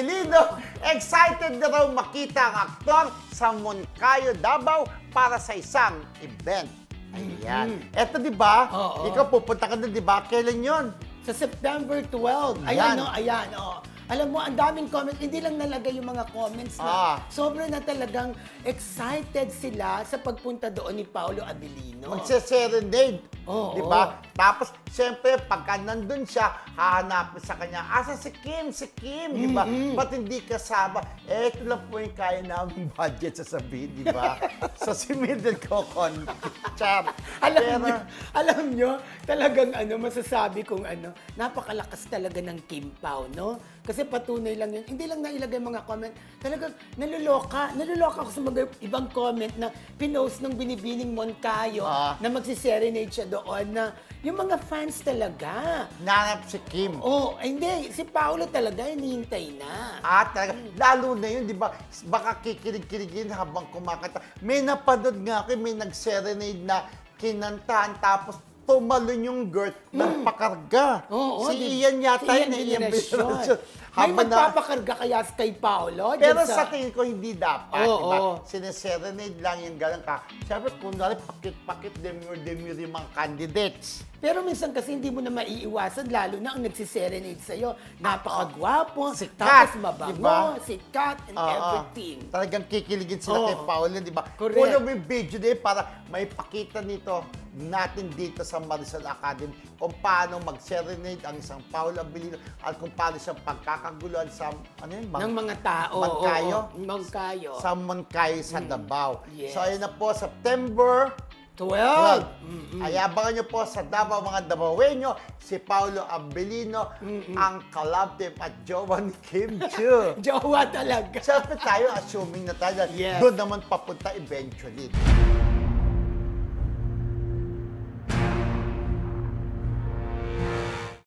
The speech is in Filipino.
Abilino, excited na raw makita ang aktor sa Moncayo, Davao para sa isang event. Ayan. Eto, di ba? Oo. Ikaw pupunta ka doon, di ba? Kailan yon? Sa September 12. Yan. Ayan, no, ayan, oh. Alam mo, ang daming comments. Hindi lang nalagay yung mga comments na Ah. sobrang na talagang excited sila sa pagpunta doon ni Paolo Abilino. Magse-serenade. Oo. Di ba? Tapos, siyempre, pagka nandun siya, hahanapin sa kanya, asa si Kim, si Kim, di ba? Ba't hindi kasama? Eh, ito lang po yung kaya namin budget sasabihin, di ba? so, si Mildred Cocon, char. alam Pero, nyo, alam nyo, talagang ano, masasabi kong ano, napakalakas talaga ng Kim Pao, no? Kasi patunay lang yun. Hindi lang nailagay mga comment. Talagang naluloka. Naluloka ako sa mga ibang comment na pinost ng binibining Moncayo Ah. na magsiserenade siya doon na yung mga fans talaga. nanap si Kim. Oh, ay, hindi. Si Paolo talaga, hinihintay na. At talaga, lalo na yun, di ba? Baka kikilig-kiligin habang kumakanta. May napanood nga ako, may nag-serenade na kinantahan, tapos tumalon yung girl, nagpakarga. Hmm. Oo, si di- Ian yata si yun, eh, Ian. Veneracion. May Habang na- magpapakarga kaya kay Paolo? dyan Pero sa tingin ko, hindi dapat, Oo, di ba? oo. Sineserenade lang yung ganun ka. Siyempre, kung nari, pakit-pakit, demure-demure yung mga candidates. Pero minsan kasi hindi mo na maiiwasan, lalo na ang nagsiserenade sa'yo. Napakagwapo, Sikat, tapos mabango, diba? sikat, and Oo. everything. Talagang kikiligin sila Oo. kay Paolo, di ba? Correct. Mo yung video din para may pakita nito natin dito sa Marisol Academy kung paano mag-serenade ang isang Paolo Abilino at kung paano siya pagkakaguluhan sa ano yun, Mang- ng mga tao. Magkayo? oo, oo, Magkayo. sa Moncayo sa Davao. Mm. Yes. So ayun na po, September 12. 12. Ay abangan nyo po sa Davao mga Davaoenyo, si Paolo Abilino, ang collab team at jowa ni Kim Chiu. Jowa talaga. Siyempre tayo, assuming na tayo, Yes. doon naman papunta eventually.